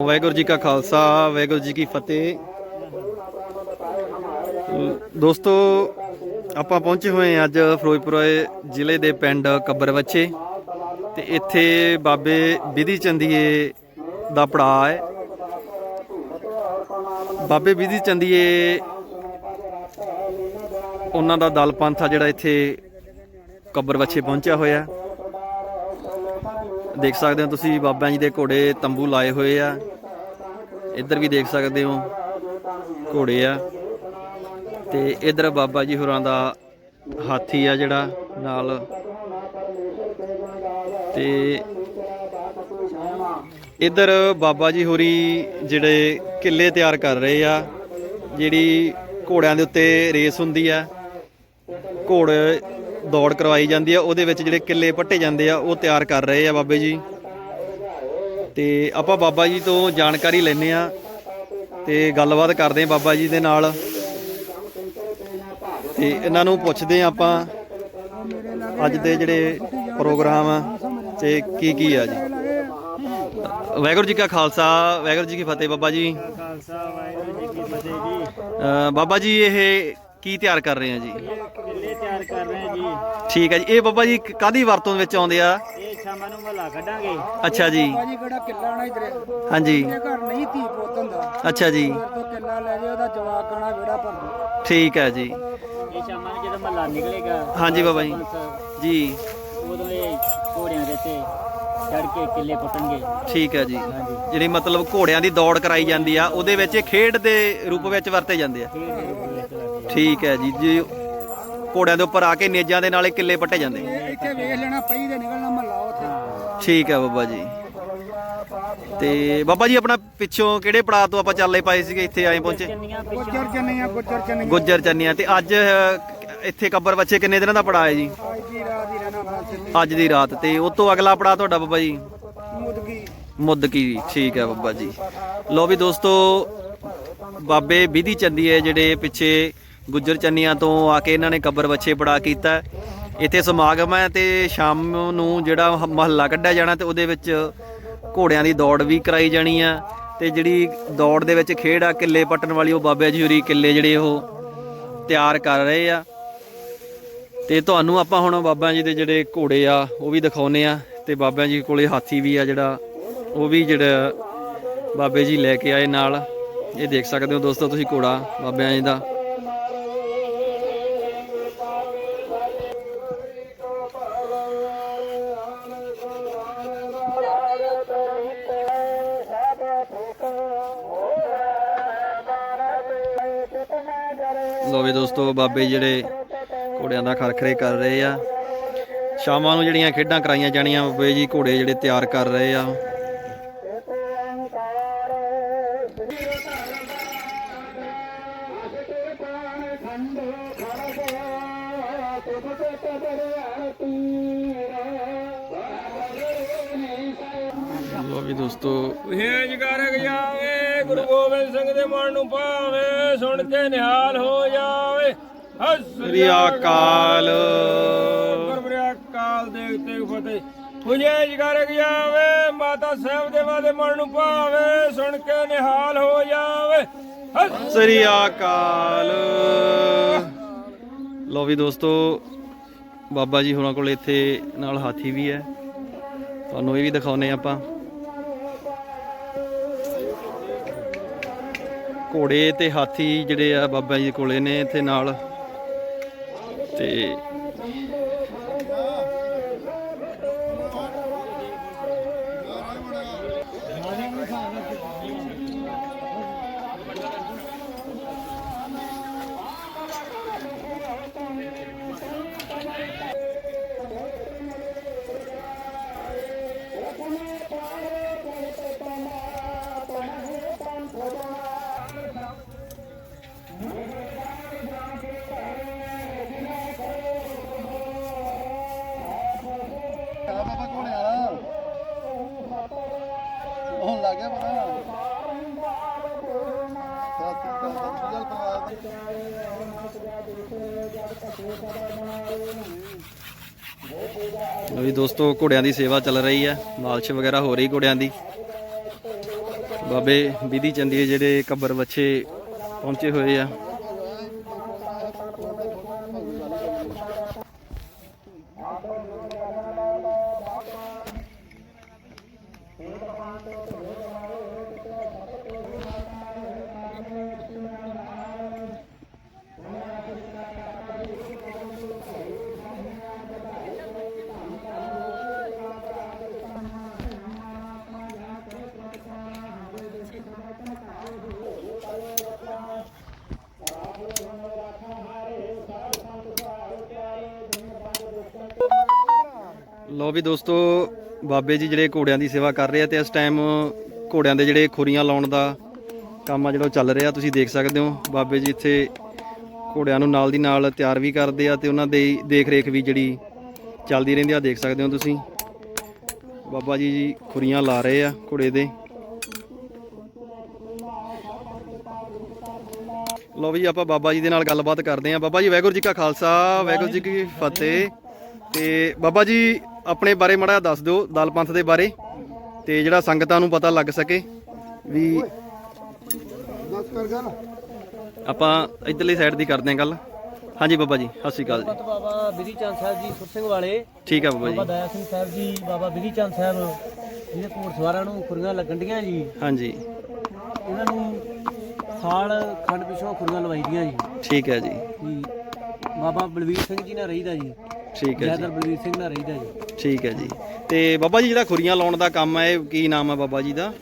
ਵਾਹਿਗੁਰੂ ਜੀ ਕਾ ਖਾਲਸਾ, ਵਾਹਿਗੁਰੂ ਜੀ ਕੀ ਫਤਿਹ। ਦੋਸਤੋ, ਆਪਾਂ ਪਹੁੰਚੇ ਹੋਏ ਹਾਂ ਅੱਜ ਫਿਰੋਜ਼ਪੁਰ ਜ਼ਿਲ੍ਹੇ ਦੇ ਪਿੰਡ ਕੱਬਰਵੱਛੇ ਬੱਚੇ ਤੇ ਇੱਥੇ ਬਾਬੇ ਵਿਧੀ ਚੰਦੀਏ ਦਾ ਪੜਾਅ ਹੈ। ਬਾਬੇ ਵਿਧੀ ਚੰਦੀਏ, ਉਹਨਾਂ ਦਾ ਦਲ ਪੰਥ ਆ ਜਿਹੜਾ ਇੱਥੇ ਕੱਬਰਵੱਛੇ ਪਹੁੰਚਿਆ ਹੋਇਆ। ਦੇਖ ਸਕਦੇ ਹੋ ਤੁਸੀਂ ਬਾਬਾ ਜੀ ਦੇ ਘੋੜੇ ਤੰਬੂ ਲਾਏ ਹੋਏ ਆ। ਇੱਧਰ ਵੀ ਦੇਖ ਸਕਦੇ ਹੋ, ਘੋੜੇ ਆ। ਤੇ ਇੱਧਰ ਬਾਬਾ ਜੀ ਹੋਰਾਂ ਦਾ ਹਾਥੀ ਆ ਜਿਹੜਾ ਨਾਲ। ਤੇ ਇੱਧਰ ਬਾਬਾ ਜੀ ਹੋਰੀ ਜਿਹੜੇ ਕਿੱਲੇ ਤਿਆਰ ਕਰ ਰਹੇ ਆ, ਜਿਹੜੀ ਘੋੜਿਆਂ ਦੇ ਉੱਤੇ ਰੇਸ ਹੁੰਦੀ ਆ। ਘੋੜੇ ਦੌੜ ਕਰਵਾਈ ਜਾਂਦੀ ਆ, ਉਹਦੇ ਵਿੱਚ ਜਿਹੜੇ ਕਿੱਲੇ ਪੱਟੇ ਜਾਂਦੇ ਆ, ਉਹ ਤਿਆਰ ਕਰ ਰਹੇ ਆ ਬਾਬੇ ਜੀ। ਤੇ ਆਪਾਂ ਬਾਬਾ ਜੀ ਤੋਂ ਜਾਣਕਾਰੀ ਲੈਣੇ ਆ ਤੇ ਗੱਲਬਾਤ ਕਰਦੇ ਆ ਬਾਬਾ ਜੀ ਦੇ ਨਾਲ। ਤੇ ਇਹਨਾਂ ਨੂੰ ਪੁੱਛਦੇ ਆ ਆਪਾਂ ਅੱਜ ਦੇ ਜਿਹੜੇ ਪ੍ਰੋਗਰਾਮ ਆ, ਤੇ ਕੀ ਕੀ ਆ ਜੀ? ਵਾਹਿਗੁਰੂ ਜੀ ਕਾ ਖਾਲਸਾ, ਵਾਹਿਗੁਰੂ ਜੀ ਕੀ ਫਤਿਹ ਬਾਬਾ ਜੀ। ਖਾਲਸਾ ਵਾਹਿਗੁਰੂ ਜੀ ਕੀ ਫਤਿਹ ਜੀ ਬਾਬਾ ਜੀ, ਇਹ ਕੀ ਤਿਆਰ ਕਰ ਰਹੇ ਆ ਜੀ? ਕਿੱਲੇ ਤਿਆਰ ਕਰ ਰਹੇ ਹਾਂ ਜੀ। ਠੀਕ ਹੈ ਜੀ। ਇਹ ਬਾਬਾ ਜੀ ਕਾਦੀ ਵਰਤੋਂ ਵਿੱਚ ਆਉਂਦੇ ਆ? ਇਹ ਸ਼ਾਮਾਂ ਨੂੰ ਮਹੱਲਾ ਕੱਢਾਂਗੇ। ਅੱਛਾ ਜੀ। ਭਾਜੀ ਕਿਹੜਾ ਕਿੱਲਾ ਨਾ ਇਧਰ? ਹਾਂਜੀ। ਇਹ ਘਰ ਨਹੀਂ ਧੀ ਪੁੱਤ ਹੁੰਦਾ। ਅੱਛਾ ਜੀ। ਤੋਂ ਕਿੱਲਾ ਲੈ ਜਾਓ ਉਹਦਾ ਜਵਾਕ ਆਣਾ ਵਿਹੜਾ ਭਰ ਦੋ ਠੀਕ ਹੈ ਜੀ। ਇਹ ਸ਼ਾਮਾਂ ਨੂੰ ਜਦੋਂ ਮਹੱਲਾ ਨਿਕਲੇਗਾ ਹਾਂਜੀ ਬਾਬਾ ਜੀ। ਬਸ ਜੀ। ਉਦੋਂ ਇਹ ਘੋੜਿਆਂ ਦੇ ਤੇ ਚੜ ਕੇ ਕਿੱਲੇ ਪੁੱਟਣਗੇ। ਠੀਕ ਹੈ ਜੀ। ਹਾਂਜੀ। ਜਿਹੜੀ ਮਤਲਬ ਘੋੜਿਆਂ ਦੀ ਦੌੜ ਕਰਾਈ ਜਾਂਦੀ ਆ ਉਹਦੇ ਵਿੱਚ ਇਹ ਖੇਡ ਦੇ ਰੂਪ ਵਿੱਚ ਵਰਤੇ ਜਾਂਦੇ ਆ। ਠੀਕ ਹੈ ਜੀ ਜੀ। ਘੋੜਿਆਂ ਦੇ ਉੱਪਰ ਆ ਕੇ ਨੇਜਾਂ ਦੇ ਨਾਲ ਇਹ ਕਿੱਲੇ ਪੱਟੇ ਜਾਂਦੇ। ਇਹ ਇੱਥੇ ਵੇਖ ਲੈਣਾ ਪਈ ਦੇ ਨਿਕਲਣਾ ਮਹੱਲਾ ਉੱਥੇ। ਠੀਕ ਹੈ ਬਾਬਾ ਜੀ। ਤੇ ਬਾਬਾ ਜੀ ਆਪਣਾ ਪਿੱਛੋਂ ਕਿਹੜੇ ਪੜਾਅ ਤੋਂ ਆਪਾਂ ਚੱਲੇ ਪਾਏ ਸੀਗੇ ਇੱਥੇ ਆਏ ਪਹੁੰਚੇ? ਗੁੱਜਰ ਚੰਨੀਆਂ ਗੁੱਜਰ ਚੰਨੀਆਂ। ਗੁੱਜਰ ਚੰਨੀਆਂ। ਤੇ ਅੱਜ ਇੱਥੇ ਕੱਬਰ ਬੱਚੇ ਕਿੰਨੇ ਦਿਨਾਂ ਦਾ ਪੜਾਅ ਹੈ ਜੀ? ਅੱਜ ਦੀ ਰਾਤ ਹੀ ਤੇ ਉਸ ਤੋਂ ਅਗਲਾ ਪੜਾਅ ਤੁਹਾਡਾ ਬਾਬਾ ਜੀ? ਮੁਦਗੀ। ਮੁੱਦਕੀ ਠੀਕ ਹੈ ਬਾਬਾ ਜੀ। ਲੋ ਵੀ ਦੋਸਤੋ ਬਾਬੇ ਵਿਧੀ ਚੰਦੀਏ ਜਿਹੜੇ ਪਿੱਛੇ ਗੁੱਜਰ ਚੰਨੀਆਂ ਤੋਂ ਆ ਕੇ ਇਹਨਾਂ ਨੇ ਕੱਬਰ ਬੱਚੇ ਬੜਾ ਕੀਤਾ। ਇੱਥੇ ਸਮਾਗਮ ਹੈ ਤੇ ਸ਼ਾਮ ਨੂੰ ਜਿਹੜਾ ਮਹੱਲਾ ਕੱਢਿਆ ਜਾਣਾ ਤੇ ਉਹਦੇ ਵਿੱਚ ਘੋੜਿਆਂ ਦੀ ਦੌੜ ਵੀ ਕਰਾਈ ਜਾਣੀ ਆ ਤੇ ਜਿਹੜੀ ਦੌੜ ਦੇ ਵਿੱਚ ਖੇਡ ਆ, ਕਿੱਲੇ ਪੱਟਣ ਵਾਲੀ ਉਹ ਬਾਬੇ ਜੀ ਹੋਰੀ ਕਿੱਲੇ ਜਿਹੜੇ ਉਹ ਤਿਆਰ ਕਰ ਰਹੇ ਆ। ਤੇ ਤੁਹਾਨੂੰ ਆਪਾਂ ਹੁਣ ਬਾਬਾ ਜੀ ਦੇ ਜਿਹੜੇ ਘੋੜੇ ਆ, ਉਹ ਵੀ ਦਿਖਾਉਨੇ ਆ ਤੇ ਬਾਬਾ ਜੀ ਕੋਲੇ ਹਾਥੀ ਵੀ ਆ ਜਿਹੜਾ, ਉਹ ਵੀ ਜਿਹੜਾ ਬਾਬੇ ਜੀ ਲੈ ਕੇ ਆਏ ਨਾਲ। ਇਹ ਦੇਖ ਸਕਦੇ ਹੋ ਦੋਸਤੋ ਤੁਸੀਂ ਘੋੜਾ ਬਾਬਿਆਂ ਜੀ ਦਾ। ਦੋਸਤੋ ਬਾਬੇ ਜਿਹੜੇ ਘੋੜਿਆਂ ਦਾ ਖਰਖਰੇ ਕਰ ਰਹੇ ਆ। ਸ਼ਾਮਾਂ ਨੂੰ ਜਿਹੜੀਆਂ ਖੇਡਾਂ ਕਰਾਈਆਂ ਜਾਣੀਆਂ ਬਾਬੇ ਜੀ ਘੋੜੇ ਜਿਹੜੇ ਤਿਆਰ ਕਰ ਰਹੇ ਆ। ਲੋ ਵੀ ਦੋਸਤੋ ਹੇਜ ਕਰ ਜਾਵੇ ਗੁਰੂ ਗੋਬਿੰਦ ਸਿੰਘ ਦੇ ਮਨ ਨੂੰ ਭਾਵੇ ਸੁਣ ਕੇ ਨਿਹਾਲ ਹੋ ਹਸ ਸ੍ਰੀ ਅਕਾਲ। ਗੁਰਬਰਿਆ ਕਾਲ ਦੇਖ ਤੇ ਫਤਿਹ। ਹੁਜੇਜ ਕਰ ਜਾਵੇ ਮਾਤਾ ਸਾਹਿਬ ਦੇ ਮਨ ਨੂੰ ਭਾਵੇ ਸੁਣ ਕੇ ਨਿਹਾਲ ਹੋ ਜਾਵੇ। ਸ੍ਰੀ ਅਕਾਲ। ਲੋ ਵੀ ਦੋਸਤੋ ਬਾਬਾ ਜੀ ਹੋਰਾਂ ਕੋਲ ਇੱਥੇ ਨਾਲ ਹਾਥੀ ਵੀ ਹੈ। ਤੁਹਾਨੂੰ ਇਹ ਵੀ ਦਿਖਾਉਨੇ ਆਪਾਂ। ਘੋੜੇ ਤੇ ਹਾਥੀ ਜਿਹੜੇ ਆ ਬਾਬਾ ਜੀ ਕੋਲੇ ਨੇ ਇੱਥੇ ਨਾਲ। ਤੇ ਲੋ ਵੀ ਦੋਸਤੋ, ਘੋੜਿਆਂ ਦੀ ਸੇਵਾ ਚੱਲ ਰਹੀ ਹੈ। ਮਾਲਸ਼ ਵਗੈਰਾ ਹੋ ਰਹੀ ਘੋੜਿਆਂ ਦੀ। ਬਾਬੇ ਵਿਧੀ ਚੰਦੀਏ ਜਿਹੜੇ ਕੱਬਰ ਬੱਚੇ ਪਹੁੰਚੇ ਹੋਏ ਆ। ਲੋ ਵੀ ਦੋਸਤੋ, ਬਾਬੇ ਜੀ ਜਿਹੜੇ ਘੋੜਿਆਂ ਦੀ ਸੇਵਾ ਕਰ ਰਹੇ ਆ ਤੇ ਇਸ ਟਾਈਮ ਘੋੜਿਆਂ ਦੇ ਜਿਹੜੇ ਖੁਰੀਆਂ ਲਾਉਣ ਦਾ ਕੰਮ ਆ ਜਿਹੜਾ ਉਹ ਚੱਲ ਰਿਹਾ, ਤੁਸੀਂ ਦੇਖ ਸਕਦੇ ਹੋ। ਬਾਬੇ ਜੀ ਇੱਥੇ ਘੋੜਿਆਂ ਨੂੰ ਨਾਲ ਦੀ ਨਾਲ ਤਿਆਰ ਵੀ ਕਰਦੇ ਆ ਤੇ ਉਹਨਾਂ ਦੀ ਦੇਖ ਰੇਖ ਵੀ ਜਿਹੜੀ ਚੱਲਦੀ ਰਹਿੰਦੀ ਆ ਦੇਖ ਸਕਦੇ ਹੋ ਤੁਸੀਂ। ਬਾਬਾ ਜੀ ਜੀ ਖੁਰੀਆਂ ਲਾ ਰਹੇ ਆ ਘੋੜੇ ਦੇ। ਲੋ ਵੀ ਆਪਾਂ ਬਾਬਾ ਜੀ ਦੇ ਨਾਲ ਗੱਲਬਾਤ ਕਰਦੇ ਆ। ਬਾਬਾ ਜੀ, ਵਾਹਿਗੁਰੂ ਜੀ ਕਾ ਖਾਲਸਾ, ਵਾਹਿਗੁਰੂ ਜੀ ਕੀ ਫਤਿਹ। ਤੇ ਬਾਬਾ ਜੀ ਆਪਣੇ ਬਾਰੇ ਮੜਾ ਦੱਸ ਦਿਓ ਦਲ ਪੰਥ ਦੇ ਬਾਰੇ ਤੇ ਜਿਹੜਾ ਸੰਗਤਾਂ ਨੂੰ ਪਤਾ ਲੱਗ ਸਕੇ ਵੀ ਆਪਾਂ ਇਧਰਲੀ ਸਾਈਡ ਦੀ ਕਰਦੇ ਆ ਗੱਲ। ਹਾਂਜੀ ਬਾਬਾ ਜੀ ਸਤਿ ਸ਼੍ਰੀ ਅਕਾਲ ਜੀ। ਬਾਬਾ ਬਿਧੀ ਚੰਦ ਸਾਹਿਬ ਜੀ ਸੁਰ ਸਿੰਘ ਵਾਲੇ। ਠੀਕ ਹੈ ਬਾਬਾ ਬਾਬਾ ਜੀ ਦਇਆ ਸਿੰਘ ਸਾਹਿਬ ਜੀ ਬਾਬਾ ਬਿਧੀ ਚੰਦ ਸਾਹਿਬ ਜਿਹਦੇ ਘੋੜ ਸਵਾਰਾਂ ਨੂੰ ਖੁਰੀਆਂ ਲੱਗਣ ਡੀਆਂ ਜੀ। ਹਾਂਜੀ। ਇਹਨਾਂ ਨੂੰ ਸਾਲ ਖੰਡ ਪਿਛੋਂ ਖੁਰੀਆਂ ਲਵਾਈ ਦੀਆਂ ਜੀ। ਠੀਕ ਹੈ ਜੀ। ਜੀ। ਬਾਬਾ ਬਲਵੀਰ ਸਿੰਘ ਜੀ ਨਾਲ ਰਹੀਦਾ ਜੀ। ਠੀਕ ਹੈ ਜੈਦਰ ਜੀ। ਬਲਵੀਰ ਸਿੰਘ ਨਾਲ ਰਹੀਦਾ ਜੀ। ਠੀਕ ਹੈ ਜੀ। ਤੇ ਬਾਬਾ ਜੀ ਜਿਹੜਾ ਖੁਰੀਆਂ ਲਾਉਣ ਦਾ ਕੰਮ ਹੈ ਇਹ ਕੀ ਨਾਮ ਹੈ ਬਾਬਾ ਜੀ ਦਾ?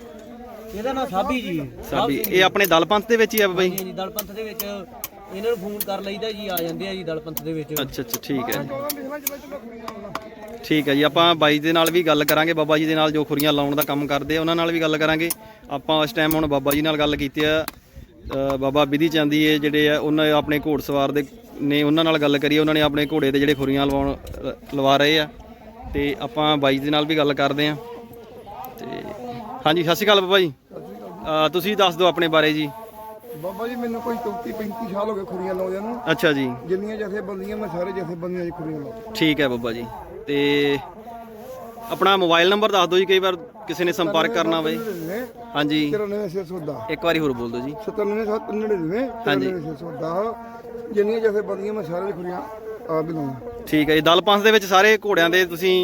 ਇਹਦਾ ਨਾਮ ਸਾਬੀ ਜੀ। ਸਾਬੀ। ਇਹ ਆਪਣੇ ਦਲ ਪੰਥ ਦੇ ਵਿੱਚ ਹੀ ਆ ਬਾਬਾ ਜੀ? ਜੀ ਦਲਪੰਥ ਦੇ ਵਿੱਚ ਇਹਨਾਂ ਨੂੰ ਫੋਨ ਕਰ ਲਈਦਾ ਜੀ ਆ ਜਾਂਦੇ ਆ ਜੀ ਦਲਪੰਥ ਦੇ ਵਿੱਚ। ਅੱਛਾ ਅੱਛਾ ਠੀਕ ਹੈ ਠੀਕ ਹੈ ਜੀ ਆਪਾਂ ਬਾਈ ਦੇ ਨਾਲ ਵੀ ਗੱਲ ਕਰਾਂਗੇ ਬਾਬਾ ਜੀ ਦੇ ਨਾਲ ਜੋ ਖੁਰੀਆਂ ਲਾਉਣ ਦਾ ਕੰਮ ਕਰਦੇ ਆ ਉਹਨਾਂ ਨਾਲ ਵੀ ਗੱਲ ਕਰਾਂਗੇ। ਆਪਾਂ ਇਸ ਟਾਈਮ ਹੁਣ ਬਾਬਾ ਜੀ ਨਾਲ ਗੱਲ ਕੀਤੀ ਆ ਬਾਬਾ ਵਿਧੀ ਚੰਦੀਏ ਜਿਹੜੇ ਆ ਉਹਨਾਂ ਆਪਣੇ ਘੋੜਸਵਾਰ ਦੇ ਨੇ ਉਹਨਾਂ ਨਾਲ ਗੱਲ ਕਰੀ ਉਹਨਾਂ ਨੇ ਆਪਣੇ ਘੋੜੇ ਤੇ ਜਿਹੜੇ ਖੁਰੀਆਂ ਲਵਾਉਣ ਲਵਾ ਰਹੇ ਆ। ਤੇ ਆਪਾਂ ਬਾਈ ਦੇ ਨਾਲ ਵੀ ਗੱਲ ਕਰਦੇ ਆ। ਤੇ ਹਾਂਜੀ ਸਤਿ ਸ਼੍ਰੀ ਅਕਾਲ ਬਾਬਾ ਜੀ। ਤੁਸੀਂ ਦੱਸ ਦਿਓ ਆਪਣੇ ਬਾਰੇ ਜੀ। ਬਾਬਾ ਜੀ ਮੈਨੂੰ ਕੋਈ 34 35 ਸਾਲ ਹੋ ਗਏ ਖੁਰੀਆਂ ਲਾਉਂਦਿਆਂ ਨੂੰ। ਅੱਛਾ ਜੀ। ਜਿੰਨੀਆਂ ਜਥੇ ਬੰਦੀਆਂ ਮੈਂ ਸਾਰੇ ਜਥੇ ਬੰਦੀਆਂ 'ਚ ਖੁਰੀਆਂ ਲਾਉਂਦਾ। ਠੀਕ ਹੈ ਬਾਬਾ ਜੀ। ਤੇ ਆਪਣਾ ਮੋਬਾਈਲ ਨੰਬਰ ਦੱਸ ਦਿਓ ਜੀ ਕਈ ਵਾਰ ਕਿਸੇ ਨੇ ਸੰਪਰਕ ਕਰਨਾ ਹੋਵੇ। ਹਾਂਜੀ। 93610 ਇੱਕ ਵਾਰੀ ਹੋਰ ਬੋਲ ਦਿਓ ਜੀ। 97799 ਹਾਂਜੀ। 93610 ਜਿੰਨੀਆਂ ਜਥੇ ਬੰਦੀਆਂ ਮੈਂ ਸਾਰੇ ਖੁਰੀਆਂ ਆਪ ਹੀ ਲਾਉਂਦਾ। ਠੀਕ ਹੈ ਜੀ ਦਲ ਪੰਥ ਦੇ ਵਿੱਚ ਸਾਰੇ ਘੋੜਿਆਂ ਦੇ ਤੁਸੀਂ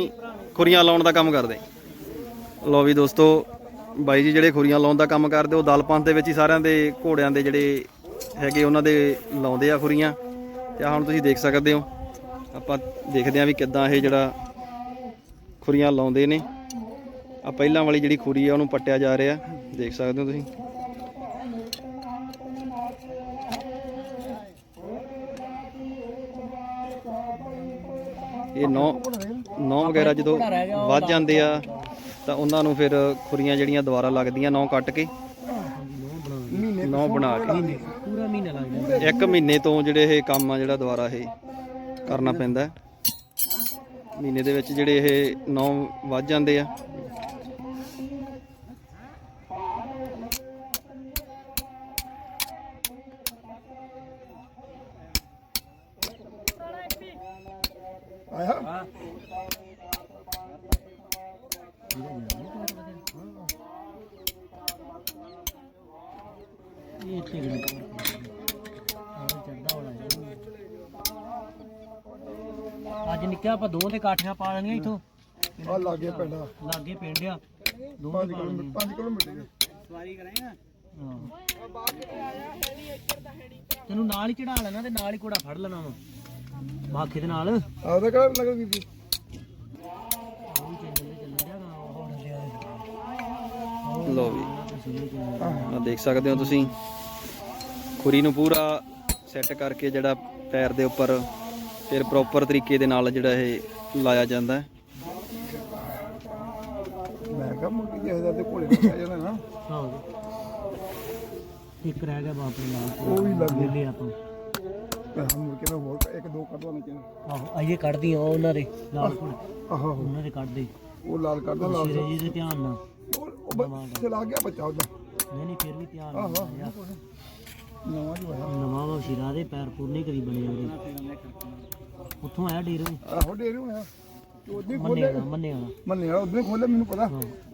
ਖੁਰੀਆਂ ਲਾਉਣ ਦਾ ਕੰਮ ਕਰਦੇ। ਲੋ ਵੀ ਦੋਸਤੋ ਬਾਈ ਜੀ ਜਿਹੜੇ ਖੁਰੀਆਂ ਲਾਉਣ ਦਾ ਕੰਮ ਕਰਦੇ ਉਹ ਦਲ ਪੰਥ ਦੇ ਵਿੱਚ ਹੀ ਸਾਰਿਆਂ ਦੇ ਘੋੜਿਆਂ ਦੇ ਜਿਹੜੇ ਹੈਗੇ ਉਹਨਾਂ ਦੇ ਲਾਉਂਦੇ ਆ ਖੁਰੀਆਂ। ਤੇ ਹੁਣ ਤੁਸੀਂ ਦੇਖ ਸਕਦੇ ਹੋ ਆਪਾਂ ਦੇਖਦੇ ਆ ਵੀ ਕਿੱਦਾਂ ਇਹ ਜਿਹੜਾ ਖੁਰੀਆਂ ਲਾਉਂਦੇ ਨੇ। ਆ ਪਹਿਲਾਂ ਵਾਲੀ ਜਿਹੜੀ ਖੁਰੀ ਆ, ਉਹਨੂੰ ਪੱਟਿਆ ਜਾ ਰਿਹਾ। ਦੇਖ ਸਕਦੇ ਹੋ ਤੁਸੀਂ। ਇਹ ਨੌ ਨੌ ਵਗੈਰਾ ਜਦੋਂ ਵੱਧ ਜਾਂਦੇ ਆ, ਤਾਂ ਉਹਨਾਂ ਨੂੰ ਫਿਰ ਖੁਰੀਆਂ ਜਿਹੜੀਆਂ ਦੁਬਾਰਾ ਲੱਗਦੀਆਂ, ਨੌ ਕੱਟ ਕੇ। ਨੌ ਬਣਾ ਕੇ। ਪੂਰਾ ਮਹੀਨਾ ਲੱਗ ਜਾਂਦਾ ਇੱਕ ਮਹੀਨੇ ਤੋਂ ਜਿਹੜੇ ਇਹ ਕੰਮ ਆ, ਜਿਹੜਾ ਦੁਬਾਰਾ ਇਹ ਕਰਨਾ ਪੈਂਦਾ। ਮਹੀਨੇ ਦੇ ਵਿੱਚ ਜਿਹੜੇ ਇਹ ਨੌ ਵੱਧ ਜਾਂਦੇ ਆ। ਇਹ ਇੱਥੇ ਗੜੀ ਚੜਦਾ ਹੋਣਾ ਅੱਜ ਨਿੱਕਿਆ ਆਪਾਂ ਦੋ ਤੇ ਕਾਠੀਆਂ ਪਾ ਲੈਣੀਆਂ ਇਥੋਂ। ਆ ਲਾਗੇ ਪੈਂਦਾ ਲਾਗੇ ਪਿੰਡ ਆ। ਦੋ 5 ਕਿਲੋਮੀਟਰ 5 ਕਿਲੋਮੀਟਰ ਸਵਾਰੀ ਕਰੇਗਾ ਹਾਂ। ਤੈਨੂੰ ਨਾਲ ਹੀ ਚੜਾ ਲੈਣਾ ਤੇ ਨਾਲ ਹੀ ਘੋੜਾ ਫੜ ਲੈਣਾ ਵਾ। ਬਾਖੇ ਦੇ ਨਾਲ। ਕਿਹੜਾ ਬੀਬੀ ਲੋ ਵੀ। ਆ ਦੇਖ ਸਕਦੇ ਹੋ ਤੁਸੀਂ। ਖੁਰੀ ਨੂੰ ਪੂਰਾ ਸੈੱਟ ਕਰਕੇ ਜਿਹੜਾ ਪੈਰ ਦੇ ਉੱਪਰ ਫਿਰ ਪ੍ਰੋਪਰ ਤਰੀਕੇ ਦੇ ਨਾਲ ਜਿਹੜਾ ਇਹ ਲਾਇਆ ਜਾਂਦਾ ਹੈ। ਮੈਂ ਕਿਹਾ ਮੁੰਡੀ ਜਿਹਦਾ ਤੇ ਘੋੜੇ ਦਾ ਜਾਣਾ ਨਾ। ਹਾਂ ਇੱਕ ਰਹਿ ਗਿਆ ਬਾਪ ਦੇ ਨਾਲ। ਉਹ ਵੀ ਲੱਗ ਲੈ ਆਪਾਂ ਮੁੜ ਕੇ ਮੈਂ ਹੋਰ ਇੱਕ ਦੋ ਕੱਢ ਲੈਣੇ ਚਾਹੀਦੇ ਆਹੋ ਆਈਏ ਕੱਢਦੀ ਆ ਉਹਨਾਂ ਦੇ। ਲਾਲ ਘੋੜੇ ਆਹੋ ਉਹਨਾਂ ਦੇ ਕੱਢਦੇ। ਉਹ ਲਾਲ ਕਰਦਾ ਲਾਲ ਜੀ ਦੇ ਧਿਆਨ ਨਾਲ। ਉਹ ਉਹ ਬੱਚੇ ਲਾ ਗਿਆ ਬੱਚਾ ਉਹਦਾ ਨਹੀਂ ਨਹੀਂ ਫਿਰ ਵੀ ਧਿਆਨ ਨਾਲ ਆਹੋ ਯਾਰ। ਨਵਾਂ ਜੋ ਆਇਆ। ਨਵਾਂ ਵਾ ਸ਼ਿਰਾ ਦੇ ਪੈਰ ਪੂਰਨੇ ਕਰੀ ਬਣੇ ਉਹਦੇ। ਉੱਥੋਂ ਆਇਆ ਡੇਰੋ ਆਹੋ ਡੇਰੇ ਹੋਇਆ ਉਹਦੀ ਮੰਨੇ ਖੋਲੇ ਨਾ ਮੰਨੇ ਨਾ ਮੰਨੇ ਵਾਲਾ ਉਹਦੇ ਖੋਲੇ ਮੈਨੂੰ ਪਤਾ।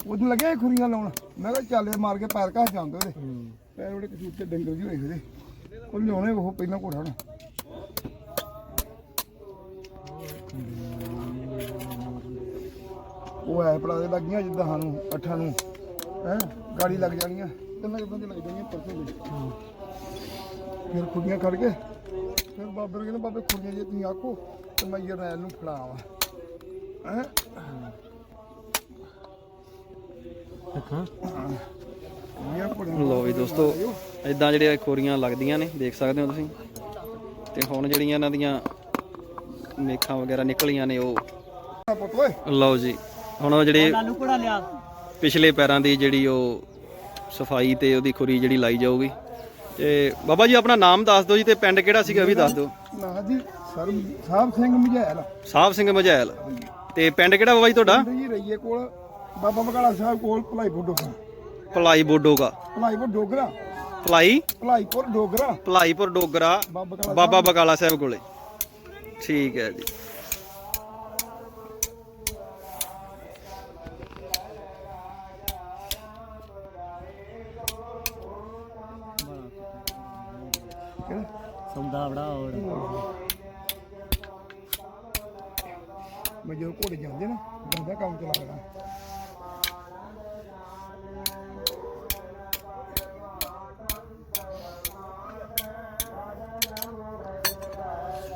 ਉਹਨੂੰ ਲੱਗਿਆ ਇਹ ਖੁਰੀਆਂ ਲਾਉਣ। ਮੈਂ ਕਿਹਾ ਚੱਲ ਇਹ ਮਾਰ ਕੇ ਪੈਰ ਘਾ ਜਾਂਦੇ ਉਹਦੇ। ਹੂੰ। ਪੈਰ ਉਹਦੇ ਕਸੂਤੇ ਡੰਗਰ ਜਿਹੇ ਹੋਏ ਉਹਦੇ। ਉਹ ਲਿਆਉਣੇ ਉਹ ਪਹਿਲਾਂ ਘੋੜਾ ਨੂੰ। ਉਹ ਐ ਪੜਾ ਦੇ ਲੱਗੀਆਂ ਜਿੱਦਾਂ ਸਾਨੂੰ ਅੱਠਾਂ ਨੂੰ। ਹੈ ਗਾੜੀ ਲੱਗ ਜਾਣੀਆਂ। ਕਿੰਨਾ ਕਿੰਨਾ ਲੱਗ ਜਾਣੀਆਂ ਪਰਸੋਂ ਦੇ। ਫਿਰ ਖੁੱਡੀਆਂ ਖੜ ਕੇ ਫਿਰ ਬਾਬੇ ਨੂੰ ਕਹਿੰਦਾ ਬਾਬੇ ਖੁੱਡੀਆਂ ਜੇ ਤੁਸੀਂ ਆਖੋ ਤੇ ਮੈਂ ਜਰਨੈਲ ਨੂੰ ਫੜਾਵਾਂ। ਹੈ? ਲਓ ਵੀ ਦੋਸਤੋ ਇਦਾਂ ਜਿਹੜੇ ਖੋਰੀਆਂ ਲੱਗਦੀਆਂ ਨੇ ਦੇਖ ਸਕਦੇ ਹੋ ਤੁਸੀਂ। ਤੇ ਹੁਣ ਜਿਹੜੀਆਂ ਇਹਨਾਂ ਦੀਆਂ ਮੇਖਾਂ ਵਗੈਰਾ ਨਿਕਲੀਆਂ ਨੇ ਉਹ। ਲਓ ਜੀ ਹੁਣ ਉਹ ਜਿਹੜੇ ਲਾਲੂ ਕੋੜਾ ਲਿਆ। ਪਿਛਲੇ ਪੈਰਾਂ ਦੀ ਜਿਹੜੀ ਉਹ ਸਫ਼ਾਈ ਤੇ ਉਹਦੀ ਖੁਰੀ ਜਿਹੜੀ ਲਾਈ ਜਾਊਗੀ। ਤੇ ਬਾਬਾ ਜੀ ਆਪਣਾ ਨਾਮ ਦੱਸ ਦਿਓ ਜੀ ਤੇ ਪਿੰਡ ਕਿਹੜਾ ਸੀਗਾ ਵੀ ਦੱਸ ਦਿਓ। ਨਾ ਜੀ ਸਰ ਸਾਹਿਬ ਸਿੰਘ ਮਝੈਲ। ਸਾਹਿਬ ਸਿੰਘ ਮਝੈਲ। ਤੇ ਪਿੰਡ ਕਿਹੜਾ ਬਾਬਾ ਜੀ ਤੁਹਾਡਾ? ਪਿੰਡ ਜੀ ਰਈਏ ਕੋਲ ਬਾਬਾ ਬਗਾਲਾ ਸਾਹਿਬ ਕੋਲ ਭਲਾਈਪੁਰ ਡੋਗਰਾ ਭਲਾਈ ਬੋਡੋਗਾ ਭਲਾਈਪੁਰ ਡੋਗਰਾ। ਭਲਾਈ? ਭਲਾਈਪੁਰ ਡੋਗਰਾ। ਭਲਾਈਪੁਰ ਡੋਗਰਾ ਬਾਬਾ ਬਕਾਲਾ ਸਾਹਿਬ ਕੋਲੇ। ਠੀਕ ਹੈ ਜੀ। ਬੜਾ ਹੋਰ। ਮੈਂ ਜਦੋਂ ਘੋੜੇ ਜਾਂਦੇ ਨਾ ਬੰਦਾ ਕੰਮ ਚਲਾ ਲੈਣਾ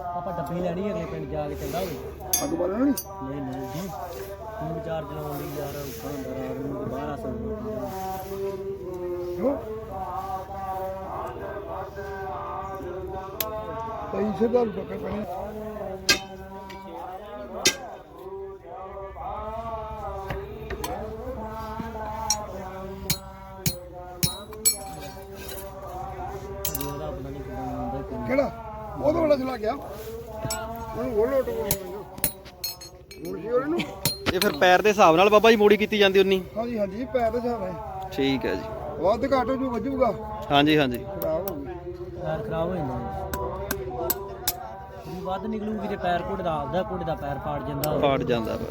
ਆਪਾਂ ਡੱਬੀ ਲੈਣੀ ਅਗਲੇ ਪਿੰਡ ਜਾ ਕੇ ਚੰਗਾ ਹੋਵੇ। ਅੱਗ ਬਾਲਣਾ ਨਹੀਂ ਨਹੀਂ ਨਹੀਂ ਜੀ। ਤੂੰ ਵਿਚਾਰ ਚਲਾਉਣ ਦੀ ਯਾਰ ਔਖਾ ਹੁੰਦਾ ਰਾਤ ਨੂੰ ਬਾਹਰ ਆ ਸਕਦਾ ਕਿਉਂ? ਪੈਸੇ ਦਾ ਰੁਪਏ ਪੈਣੇ ਜੀ ਉਹਦਾ ਪਤਾ ਨਹੀਂ ਕਿਦਾਂ ਹੁੰਦਾ ਕਿ ਕਿਹੜਾ? ਉਹਦੇ ਵਾਲਾ ਚਲਾ ਗਿਆ। ਉਹਨੂੰ ਉਹ ਲੋਟ ਮੁਰਸ਼ੀ ਉਹਨੂੰ ਇਹ ਫਿਰ ਪੈਰ ਦੇ ਹਿਸਾਬ ਨਾਲ ਬਾਬਾ ਜੀ ਮੋੜੀ ਕੀਤੀ ਜਾਂਦੀ ਉਨੀ। ਹਾਂਜੀ ਹਾਂਜੀ ਪੈਰ ਦੇ ਹਿਸਾਬ ਨਾਲ। ਠੀਕ ਹੈ ਜੀ। ਵੱਧ ਘੱਟ ਜੋ ਵੱਜੂਗਾ ਹਾਂਜੀ ਹਾਂਜੀ। ਖਰਾਬ ਹੋ ਗਈ। ਪੈਰ ਖਰਾਬ ਹੋ ਜਾਂਦਾ। ਵੱਧ ਨਿਕਲੂਗੀ ਤੇ ਪੈਰ ਘੁੱਟ ਦਾ ਆਪਦਾ ਘੁੱਟ ਦਾ ਪੈਰ ਪਾੜ ਜਾਂਦਾ। ਪਾੜ ਜਾਂਦਾ ਵਾ।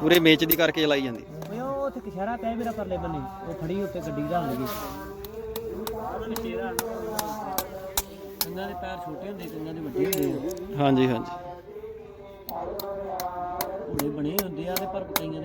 ਪੂਰੇ ਮੇਚ ਦੀ ਕਰਕੇ ਚਲਾਈ ਜਾਂਦੀ। ਓਏ ਉਹ ਉੱਥੇ ਕਿਸ਼ਾਰਾ ਪਿਆ ਮੇਰਾ ਪਰਲੇ ਬੰਨੇ। ਉਹ ਖੜੀ ਉੱਤੇ ਗੱਡੀ ਦਾ ਲੱਗੀ ਕਈਆਂ ਦੇ ਪੈਰ ਛੋਟੇ ਹੁੰਦੇ ਕਈਆਂ ਦੇ ਵੱਡੇ ਹੁੰਦੇ ਹਾਂਜੀ ਹਾਂਜੀ। ਬਣੇ ਹੁੰਦੇ ਆ ਤੇ ਪਰ ਕਈਆਂ ਦੇ